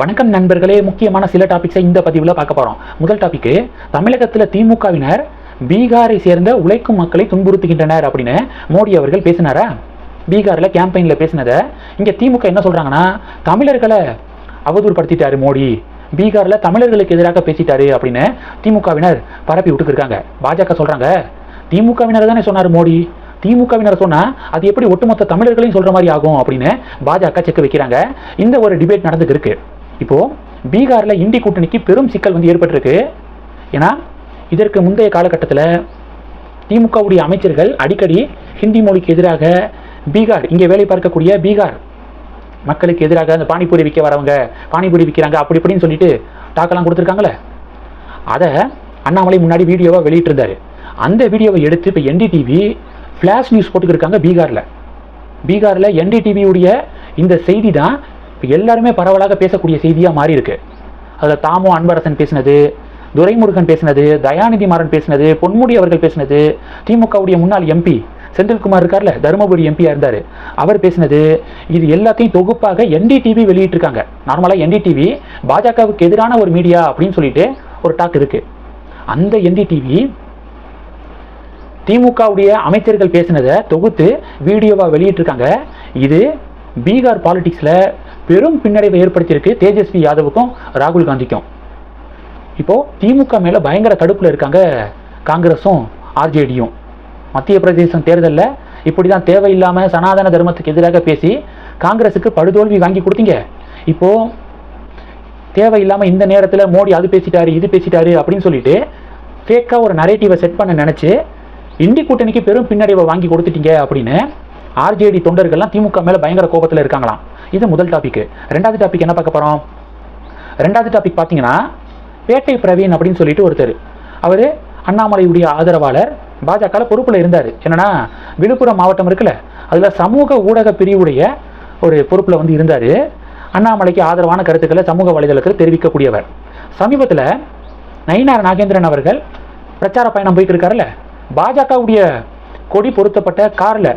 வணக்கம் நண்பர்களே. முக்கியமான சில டாபிக்ஸை இந்த பதிவில் பார்க்க போகிறோம் முதல் டாபிக்கு தமிழகத்தில் திமுகவினர் பீகாரை சேர்ந்த உழைக்கும் மக்களை துன்புறுத்துகின்றனர் அப்படின்னு மோடி அவர்கள் பேசினாரா? பீகாரில் கேம்பெயினில் பேசினதை. இங்கே திமுக என்ன சொல்கிறாங்கன்னா தமிழர்களை அவதூறுபடுத்திட்டாரு மோடி. பீகாரில் தமிழர்களுக்கு எதிராக பேசிட்டாரு அப்படின்னு திமுகவினர் பரப்பி விட்டுக்கிருக்காங்க. பாஜக சொல்கிறாங்க திமுகவினர் தானே சொன்னார் மோடி. திமுகவினர் சொன்னால் அது எப்படி ஒட்டுமொத்த தமிழர்களையும் சொல்கிற மாதிரி ஆகும் அப்படின்னு பாஜக செக் வைக்கிறாங்க. இந்த ஒரு டிபேட் நடந்துட்டு இருக்குது இப்போது பீகாரில் இந்தி கூட்டணிக்கு பெரும் சிக்கல் வந்து ஏற்பட்டிருக்கு. ஏன்னா இதற்கு முந்தைய காலகட்டத்தில் திமுகவுடைய அமைச்சர்கள் அடிக்கடி ஹிந்தி மொழிக்கு எதிராக பீகார் இங்கே வேலை பார்க்கக்கூடிய பீகார் மக்களுக்கு எதிராக அந்த பானிபூரி விற்க வரவங்க பானிபூரி விற்கிறாங்க அப்படி இப்படின்னு சொல்லிட்டு டாக்கெல்லாம் கொடுத்துருக்காங்களே அதை அண்ணாமலை முன்னாடி வீடியோவாக வெளியிட்டிருந்தார். அந்த வீடியோவை எடுத்து இப்போ என்டிடிவி ஃப்ளாஷ் நியூஸ் போட்டுக்கிருக்காங்க பீகாரில். பீகாரில் என்டிடிவியுடைய இந்த செய்தி தான் இப்போ எல்லாருமே பரவலாக பேசக்கூடிய செய்தியாக மாறி இருக்கு. அதில் தாமோ அன்பரசன் பேசினது துரைமுருகன் பேசினது தயாநிதி மாறன் பேசினது பொன்முடி அவர்கள் பேசினது திமுகவுடைய முன்னாள் எம்பி செந்தில்குமார் இருக்கார்ல தருமபுரி எம்பியாக இருந்தார். அவர் பேசினது இது எல்லாத்தையும் தொகுப்பாக என்டிடிவி வெளியிட்டிருக்காங்க. நார்மலாக என்டிடிவி பாஜகவுக்கு எதிரான ஒரு மீடியா அப்படின்னு சொல்லிட்டு ஒரு டாக் இருக்கு. அந்த என்டிடிவி திமுகவுடைய அமைச்சர்கள் பேசினதை தொகுத்து வீடியோவாக வெளியிட்டிருக்காங்க. இது பீகார் பாலிடிக்ஸில் பெரும் பின்னடைவை ஏற்படுத்தியிருக்கு தேஜஸ்வி யாதவுக்கும் ராகுல் காந்திக்கும். இப்போது திமுக மேலே பயங்கர தடுப்பில் இருக்காங்க காங்கிரஸும் ஆர்ஜேடியும் மத்திய பிரதேசம் தேர்தலில் இப்படி தான் தேவையில்லாமல் சனாதன தர்மத்துக்கு எதிராக பேசி காங்கிரஸுக்கு படுதோல்வி வாங்கி கொடுத்தீங்க. இப்போது தேவையில்லாமல் இந்த நேரத்தில் மோடி அது பேசிட்டாரு இது பேசிட்டாரு அப்படின்னு சொல்லிட்டு ஃபேக்காக ஒரு நரேட்டிவை செட் பண்ண நினச்சி இந்தி கூட்டணிக்கு பெரும் பின்னடைவை வாங்கி கொடுத்துட்டீங்க அப்படின்னு ஆர்ஜேடி தொண்டர்கள்லாம் திமுக மேலே பயங்கர கோபத்தில் இருக்காங்களாம். இது முதல் டாபிக் ரெண்டாவது டாபிக் என்ன பார்க்க போகிறோம் ரெண்டாவது டாபிக் பார்த்தீங்கன்னா பேட்டை பிரவீன் அப்படின்னு சொல்லிட்டு ஒருத்தர். அவர் அண்ணாமலையுடைய ஆதரவாளர் பாஜக பொறுப்பில் இருந்தார். என்னன்னா விழுப்புரம் மாவட்டம் இருக்குல்ல அதில் சமூக ஊடக பிரிவுடைய ஒரு பொறுப்பில் வந்து இருந்தார். அண்ணாமலைக்கு ஆதரவான கருத்துக்களை சமூக வலைதளத்தில் தெரிவிக்கக்கூடியவர். சமீபத்தில் நயினார் நாகேந்திரன் அவர்கள் பிரச்சார பயணம் போயிட்டு இருக்காருல்ல பாஜகவுடைய கொடி பொருத்தப்பட்ட காரில்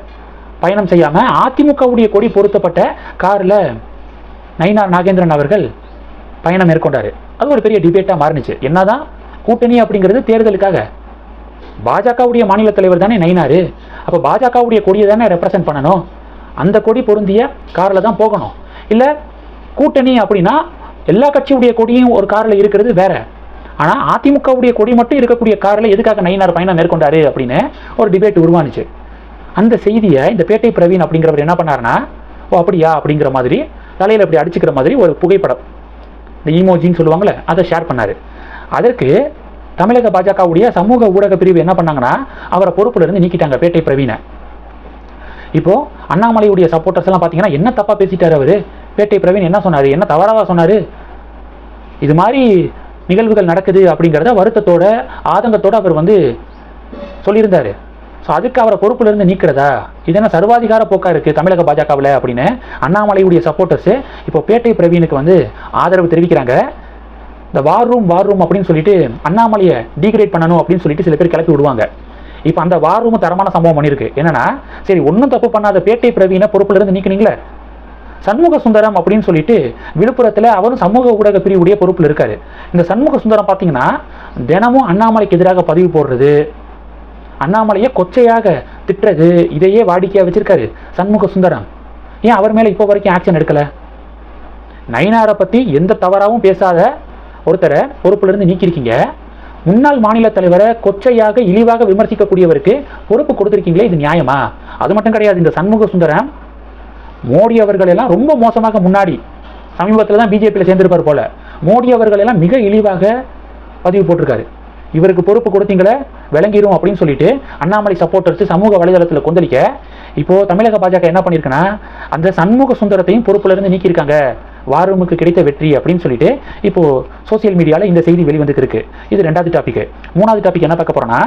பயணம் செய்யாமல் அதிமுகவுடைய கொடி பொருத்தப்பட்ட காரில் நயினார் நாகேந்திரன் அவர்கள் பயணம் மேற்கொண்டார். அது ஒரு பெரிய டிபேட்டாக மாறுனுச்சு. என்னதான் கூட்டணி அப்படிங்கிறது தேர்தலுக்காக. பாஜகவுடைய மாநில தலைவர் தானே நயினாரு. அப்போ பாஜகவுடைய கொடியை தானே ரெப்ரசன்ட் பண்ணணும். அந்த கொடி பொருந்திய காரில் தான் போகணும். இல்லை கூட்டணி அப்படின்னா எல்லா கட்சியுடைய கொடியும் ஒரு காரில் இருக்கிறது வேற. ஆனால் அதிமுகவுடைய கொடி மட்டும் இருக்கக்கூடிய காரில் எதுக்காக நயினார் பயணம் மேற்கொண்டாரு அப்படின்னு ஒரு டிபேட் உருவானுச்சு. அந்த செய்தியை இந்த பேட்டை பிரவீன் அப்படிங்கிறவர் என்ன பண்ணாருன்னா ஓ அப்படியா அப்படிங்கிற மாதிரி தலையில் இப்படி அடிச்சுக்கிற மாதிரி ஒரு புகைப்படம் இந்த ஈமோஜின்னு சொல்லுவாங்களே அதை ஷேர் பண்ணார். அதற்கு தமிழக பாஜகவுடைய சமூக ஊடக பிரிவு என்ன பண்ணாங்கன்னா அவரை பொறுப்புல இருந்து நீக்கிட்டாங்க பேட்டை பிரவீனை. இப்போ அண்ணாமலையுடைய சப்போர்ட்டர்ஸ் எல்லாம் பார்த்தீங்கன்னா என்ன தப்பாக பேசிட்டாரு அவரு? பேட்டை பிரவீன் என்ன சொன்னார்? என்ன தவறாக சொன்னார்? இது மாதிரி நிகழ்வுகள் நடக்குது அப்படிங்கிறத வருத்தத்தோட ஆதங்கத்தோடு அவர் வந்து சொல்லியிருந்தாரு. ஸோ அதுக்கு அவரை பொறுப்புல இருந்து நீக்கிறதா? இது என்ன சர்வாதிகார போக்கா இருக்குது தமிழக பாஜகவில் அப்படின்னு அண்ணாமலையுடைய சப்போர்ட்டர்ஸு இப்போ பேட்டை பிரவீனுக்கு வந்து ஆதரவு தெரிவிக்கிறாங்க. இந்த வார் ரூம் வார் ரூம் அப்படின்னு சொல்லிட்டு அண்ணாமலையை டீக்ரேட் பண்ணணும் அப்படின்னு சொல்லிட்டு சில பேர் கிளப்பி விடுவாங்க. இப்போ அந்த வார் ரூம் தரமான சம்பவம் பண்ணியிருக்கு. என்னன்னா சரி ஒன்றும் தப்பு பண்ணாத பேட்டை பிரவீனை பொறுப்புல இருந்து நீக்கினீங்களே. சண்முக சுந்தரம் அப்படின்னு சொல்லிட்டு விழுப்புரத்தில் அவரும் சமூக ஊடக பிரிவுடைய பொறுப்பில் இருக்காரு. இந்த சண்முக சுந்தரம் பார்த்தீங்கன்னா தினமும் அண்ணாமலைக்கு எதிராக பதிவு போடுறது அண்ணாமலையை கொச்சையாக திட்டுறது இதையே வாடிக்கையாக வச்சிருக்காரு சண்முக சுந்தரம். ஏன் அவர் மேலே இப்போ வரைக்கும் ஆக்ஷன் எடுக்கலை? நயினாரை பற்றி எந்த தவறாகவும் பேசாத ஒருத்தரை பொறுப்பிலிருந்து நீக்கியிருக்கீங்க. முன்னாள் மாநில தலைவரை கொச்சையாக இழிவாக விமர்சிக்கக்கூடியவருக்கு பொறுப்பு கொடுத்துருக்கீங்களே இது நியாயமா? அது மட்டும் கிடையாது இந்த சண்முக சுந்தரம் மோடி அவர்கள் எல்லாம் ரொம்ப மோசமாக முன்னாடி சமீபத்தில் தான் பிஜேபியில் சேர்ந்திருப்பார் போல. மோடி அவர்கள் எல்லாம் மிக இழிவாக பதிவு போட்டிருக்காரு. இவருக்கு பொறுப்பு கொடுத்தீங்களே விளங்கிரும் அப்படின்னு சொல்லிட்டு அண்ணாமலை சப்போர்ட்டர்ஸ் சமூக வலைதளத்தில் கொந்தளிக்க இப்போ தமிழக பாஜக என்ன பண்ணியிருக்குன்னா அந்த சண்முக சுந்தரத்தையும் பொறுப்புலேருந்து நீக்கியிருக்காங்க. வாரமுக்கு கிடைத்த வெற்றி அப்படின்னு சொல்லிட்டு இப்போ சோசியல் மீடியாவில் இந்த செய்தி வெளிவந்துக்கு இருக்கு இது ரெண்டாவது டாபிக் மூணாவது டாபிக் என்ன பார்க்க போறோம்னா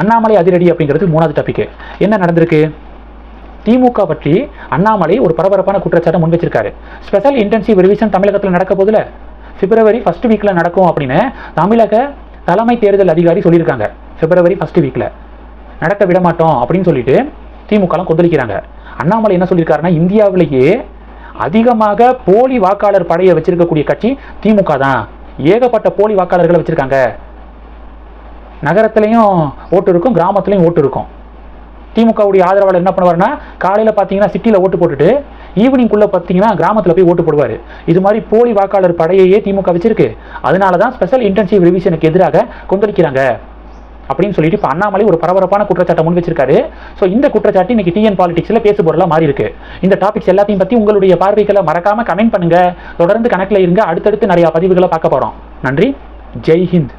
அண்ணாமலை அதிரடி அப்படிங்கிறது மூணாவது டாபிக் என்ன நடந்திருக்கு? திமுக பற்றி அண்ணாமலை ஒரு பரபரப்பான குற்றச்சாட்டை முன் வச்சிருக்காரு. ஸ்பெஷல் இன்டென்சிவ் ரிவிஷன் தமிழகத்தில் நடக்க போதில் பிப்ரவரி ஃபர்ஸ்ட் வீக்கில் நடக்கும் அப்படின்னு தமிழக தலைமை தேர்தல் அதிகாரி சொல்லியிருக்காங்க. பிப்ரவரி ஃபர்ஸ்ட் வீக்கில் நடக்க விட மாட்டோம் அப்படின்னு சொல்லிட்டு திமுகலாம் கொந்தளிக்கிறாங்க. அண்ணாமலை என்ன சொல்லியிருக்காருன்னா இந்தியாவிலேயே அதிகமாக போலி வாக்காளர் படையை வச்சிருக்கக்கூடிய கட்சி திமுக தான். ஏகப்பட்ட போலி வாக்காளர்களை வச்சிருக்காங்க. நகரத்துலேயும் ஓட்டு இருக்கும் கிராமத்துலேயும் ஓட்டு இருக்கும். திமுகவுடைய ஆதரவாளர் என்ன பண்ணுவார்னா காலையில் பார்த்தீங்கன்னா சிட்டியில் ஓட்டு போட்டுட்டு ஈவினிங்குள்ளே பார்த்தீங்கன்னா கிராமத்தில் போய் ஓட்டு போடுவார். இது மாதிரி போலி வாக்காளர் படையையே திமுக வச்சிருக்கு. அதனால தான் ஸ்பெஷல் இன்டென்சிவ் ரிவிஷனுக்கு எதிராக கொந்தளிக்கிறாங்க. அப்படின்னு சொல்லிட்டு இப்போ அண்ணாமலை ஒரு பரபரப்பான குற்றச்சாட்டை முன் வச்சிருக்காரு. ஸோ இந்த குற்றச்சாட்டு இன்னைக்கு டிஎன் பாலிடிக்ஸில் பேசு பொருளாக மாறி இருக்கு இந்த டாபிக்ஸ் எல்லாத்தையும் பற்றி உங்களுடைய பார்வைகளை மறக்காம கமெண்ட் பண்ணுங்க. தொடர்ந்து கணக்கில் இருங்க. அடுத்தடுத்து நிறைய பதிவுகளை பார்க்க போகிறோம் நன்றி. ஜெய் ஹிந்த்.